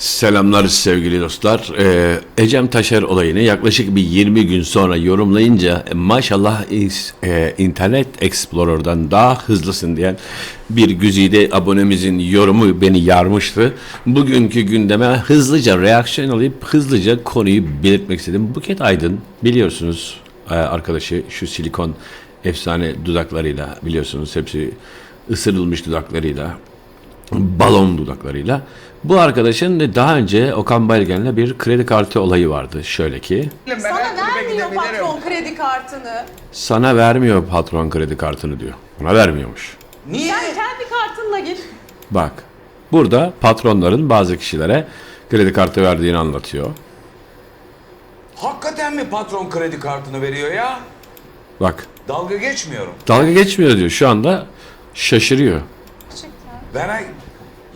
Selamlar sevgili dostlar. Ee, Ecem Taşer olayını yaklaşık bir 20 gün sonra yorumlayınca e, maşallah e, Internet Explorer'dan daha hızlısın diyen bir güzide abonemizin yorumu beni yarmıştı. Bugünkü gündeme hızlıca reaksiyon alıp hızlıca konuyu belirtmek istedim. Buket Aydın biliyorsunuz e, arkadaşı şu silikon efsane dudaklarıyla biliyorsunuz hepsi ısırılmış dudaklarıyla balon dudaklarıyla. Bu arkadaşın da daha önce Okan Bayülgen'le bir kredi kartı olayı vardı. Şöyle ki Sana vermiyor patron kredi kartını. sana vermiyor patron kredi kartını diyor. Ona vermiyormuş. Niye? Sen kendi kartınla git. Bak burada patronların bazı kişilere kredi kartı verdiğini anlatıyor. Hakikaten mi patron kredi kartını veriyor ya? Bak Dalga geçmiyorum. dalga geçmiyor diyor şu anda şaşırıyor. Ben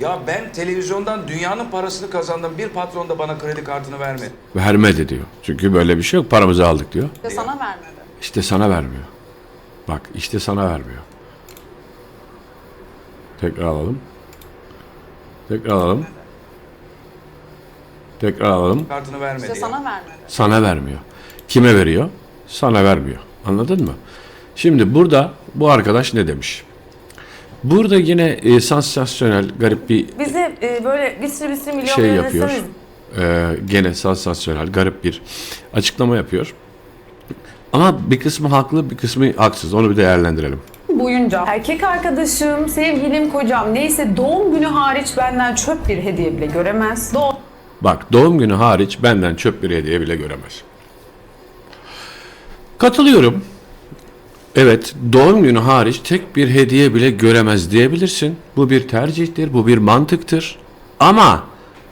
ya ben televizyondan dünyanın parasını kazandım. Bir patron da bana kredi kartını vermedi. Vermedi diyor. Çünkü böyle bir şey yok paramızı aldık diyor. Ve sana vermedi. İşte sana vermiyor. Bak işte sana vermiyor. Tekrar alalım. Tekrar alalım. Tekrar alalım. Kartını vermedi. İşte ya. sana vermedi. Sana vermiyor. Kime veriyor? Sana vermiyor. Anladın mı? Şimdi burada bu arkadaş ne demiş? Burada yine e, sansasyonel garip bir Bize e, böyle bir sürü bir sürü milyon şey yapıyor. Ee, gene sansasyonel garip bir açıklama yapıyor. Ama bir kısmı haklı bir kısmı haksız. Onu bir değerlendirelim. boyunca erkek arkadaşım, sevgilim, kocam neyse doğum günü hariç benden çöp bir hediye bile göremez. Doğum Bak doğum günü hariç benden çöp bir hediye bile göremez. Katılıyorum. Evet doğum günü hariç tek bir hediye bile göremez diyebilirsin. Bu bir tercihtir, bu bir mantıktır. Ama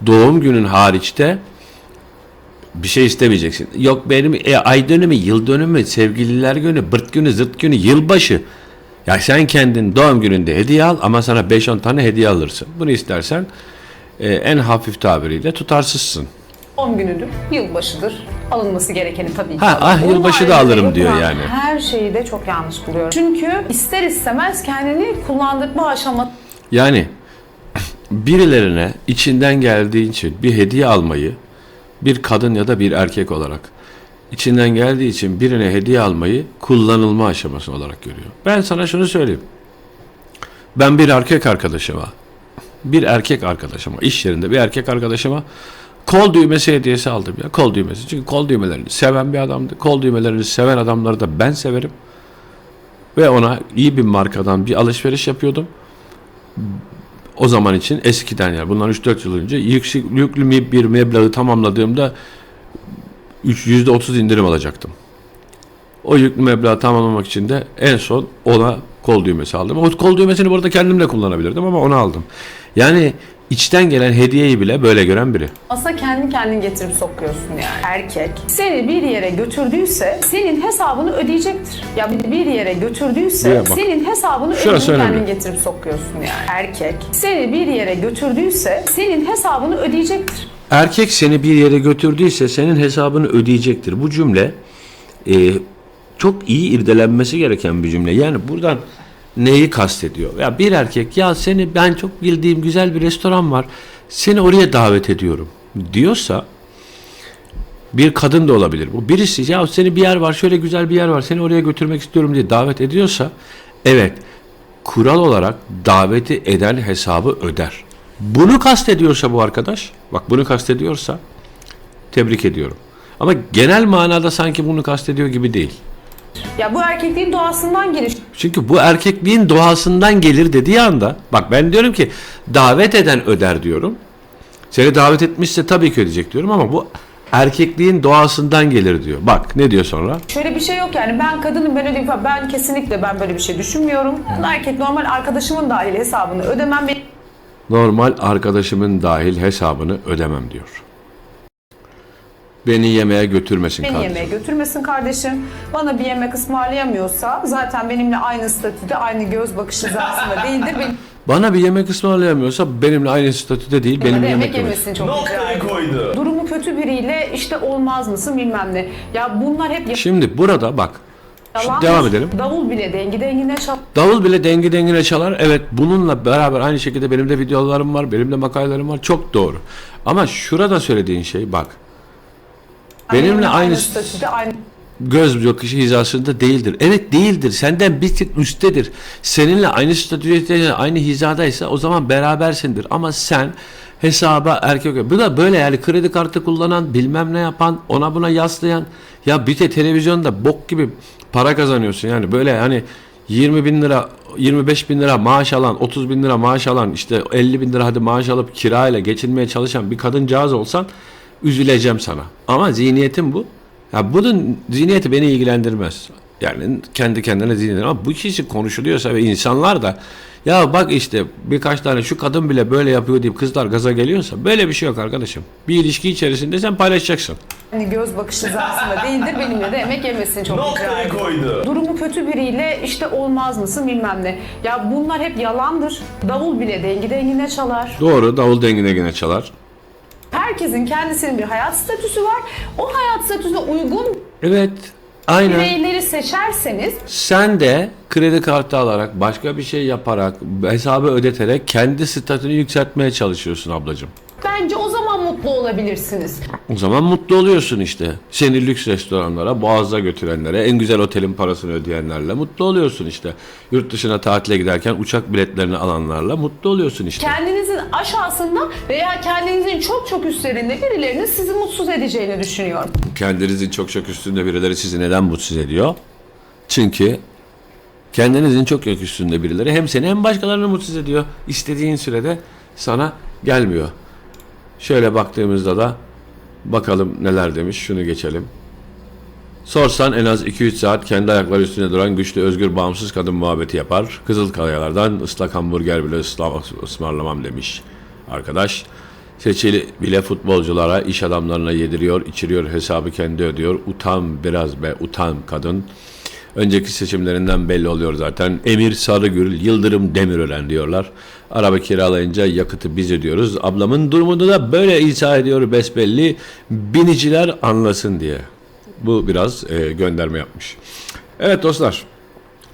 doğum günün hariçte bir şey istemeyeceksin. Yok benim e, ay dönümü, yıl dönümü, sevgililer günü, bırt günü, zırt günü, yılbaşı. Ya sen kendin doğum gününde hediye al ama sana 5-10 tane hediye alırsın. Bunu istersen e, en hafif tabiriyle tutarsızsın. günüdür, yılbaşıdır. Alınması gerekeni tabii ki. Ha, ah, yılbaşı da alırım diyor yani. Her şeyi de çok yanlış buluyorum. Çünkü ister istemez kendini kullandırma aşaması Yani birilerine içinden geldiği için bir hediye almayı bir kadın ya da bir erkek olarak içinden geldiği için birine hediye almayı kullanılma aşaması olarak görüyor. Ben sana şunu söyleyeyim. Ben bir erkek arkadaşıma bir erkek arkadaşıma iş yerinde bir erkek arkadaşıma kol düğmesi hediyesi aldım ya kol düğmesi. Çünkü kol düğmelerini seven bir adamdı. Kol düğmelerini seven adamları da ben severim. Ve ona iyi bir markadan bir alışveriş yapıyordum o zaman için eskiden yani bundan 3-4 yıl önce yüksek, yüklü bir meblağı tamamladığımda üç- %30 indirim alacaktım. O yüklü meblağı tamamlamak için de en son ona kol düğmesi aldım. O kol düğmesini burada kendim de kullanabilirdim ama onu aldım. Yani içten gelen hediyeyi bile böyle gören biri. kendi kendin getirip sokuyorsun yani. Erkek seni bir yere götürdüyse senin hesabını ödeyecektir. Ya bir bir yere götürdüyse Buraya bak. senin hesabını Şurası ödeyip önemli. kendin getirip sokuyorsun yani. Erkek seni bir yere götürdüyse senin hesabını ödeyecektir. Erkek seni bir yere götürdüyse senin hesabını ödeyecektir. Bu cümle e, çok iyi irdelenmesi gereken bir cümle. Yani buradan neyi kastediyor? Ya bir erkek ya seni ben çok bildiğim güzel bir restoran var. Seni oraya davet ediyorum diyorsa bir kadın da olabilir. Bu birisi ya seni bir yer var şöyle güzel bir yer var seni oraya götürmek istiyorum diye davet ediyorsa evet kural olarak daveti eden hesabı öder. Bunu kastediyorsa bu arkadaş, bak bunu kastediyorsa tebrik ediyorum. Ama genel manada sanki bunu kastediyor gibi değil. Ya bu erkekliğin doğasından geliş. Çünkü bu erkekliğin doğasından gelir dediği anda, bak ben diyorum ki davet eden öder diyorum. Seni davet etmişse tabii ki ödeyecek diyorum ama bu erkekliğin doğasından gelir diyor. Bak ne diyor sonra? Şöyle bir şey yok yani ben kadınım ben ödeyeyim falan. Ben kesinlikle ben böyle bir şey düşünmüyorum. Erkek normal arkadaşımın dahil hesabını ödemem. Normal arkadaşımın dahil hesabını ödemem diyor. Beni yemeğe götürmesin Beni kardeşim. yemeğe götürmesin kardeşim. Bana bir yemek ısmarlayamıyorsa zaten benimle aynı statüde, aynı göz bakışı hizasında değildir. Benim Bana bir yemek ısmarlayamıyorsa benimle aynı statüde değil, benim de yemek yemek yemesi. yemesini çok rica Noktayı ediyorum. koydu. Durumu kötü biriyle işte olmaz mısın bilmem ne. Ya bunlar hep Şimdi burada bak Yalandır. devam edelim. Davul bile dengi dengine çal. Davul bile dengi dengine çalar. Evet bununla beraber aynı şekilde benim de videolarım var, benim de makalelerim var. Çok doğru. Ama şurada söylediğin şey bak. Benimle aynı statüde aynı göz bakışı hizasında değildir. Evet değildir. Senden bir tık üsttedir. Seninle aynı statüde, aynı hizadaysa o zaman berabersindir. Ama sen hesaba erkek bu da böyle yani kredi kartı kullanan bilmem ne yapan ona buna yaslayan ya bir de televizyonda bok gibi para kazanıyorsun yani böyle hani 20 bin lira 25 bin lira maaş alan 30 bin lira maaş alan işte 50 bin lira hadi maaş alıp kirayla geçinmeye çalışan bir kadıncağız olsan üzüleceğim sana ama zihniyetim bu ya bunun zihniyeti beni ilgilendirmez. Yani kendi kendine zihniyeti ama bu kişi konuşuluyorsa ve insanlar da ya bak işte birkaç tane şu kadın bile böyle yapıyor deyip kızlar gaza geliyorsa böyle bir şey yok arkadaşım. Bir ilişki içerisinde sen paylaşacaksın. göz bakışı hizasında değildir. Benimle de emek yemesin çok Noktayı koydu. Durumu kötü biriyle işte olmaz mısın bilmem ne. Ya bunlar hep yalandır. Davul bile dengi dengine çalar. Doğru davul dengine yine çalar. Herkesin kendisinin bir hayat statüsü var. O hayat statüsüne uygun Evet aynen. bireyleri seçerseniz Sen de kredi kartı alarak başka bir şey yaparak hesabı ödeterek kendi statünü yükseltmeye çalışıyorsun ablacığım. Mutlu olabilirsiniz. O zaman mutlu oluyorsun işte. Seni lüks restoranlara, boğaza götürenlere, en güzel otelin parasını ödeyenlerle mutlu oluyorsun işte. Yurt dışına tatile giderken uçak biletlerini alanlarla mutlu oluyorsun işte. Kendinizin aşağısında veya kendinizin çok çok üstlerinde birilerinin sizi mutsuz edeceğini düşünüyorum. Kendinizin çok çok üstünde birileri sizi neden mutsuz ediyor? Çünkü kendinizin çok çok üstünde birileri hem seni hem başkalarını mutsuz ediyor. İstediğin sürede sana gelmiyor. Şöyle baktığımızda da bakalım neler demiş. Şunu geçelim. Sorsan en az 2-3 saat kendi ayakları üstünde duran güçlü, özgür, bağımsız kadın muhabbeti yapar. Kızılkayalardan ıslak hamburger bile ısla- ısmarlamam demiş arkadaş. Seçili bile futbolculara, iş adamlarına yediriyor, içiriyor, hesabı kendi ödüyor. Utan biraz be, utan kadın. Önceki seçimlerinden belli oluyor zaten. Emir Sarıgül, Yıldırım Demirören diyorlar. Araba kiralayınca yakıtı biz ödüyoruz. Ablamın durumunu da böyle izah ediyor besbelli. Biniciler anlasın diye. Bu biraz e, gönderme yapmış. Evet dostlar.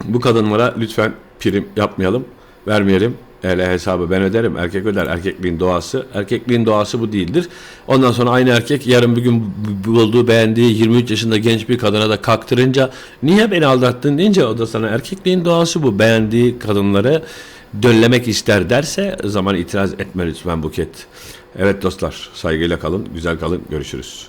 Bu kadınlara lütfen prim yapmayalım, vermeyelim. Hele hesabı ben öderim, erkek öder. Erkekliğin doğası. Erkekliğin doğası bu değildir. Ondan sonra aynı erkek yarın bir gün bu- bulduğu, beğendiği 23 yaşında genç bir kadına da kaktırınca niye beni aldattın deyince o da sana erkekliğin doğası bu. Beğendiği kadınları döllemek ister derse zaman itiraz etme lütfen Buket. Evet dostlar saygıyla kalın, güzel kalın. Görüşürüz.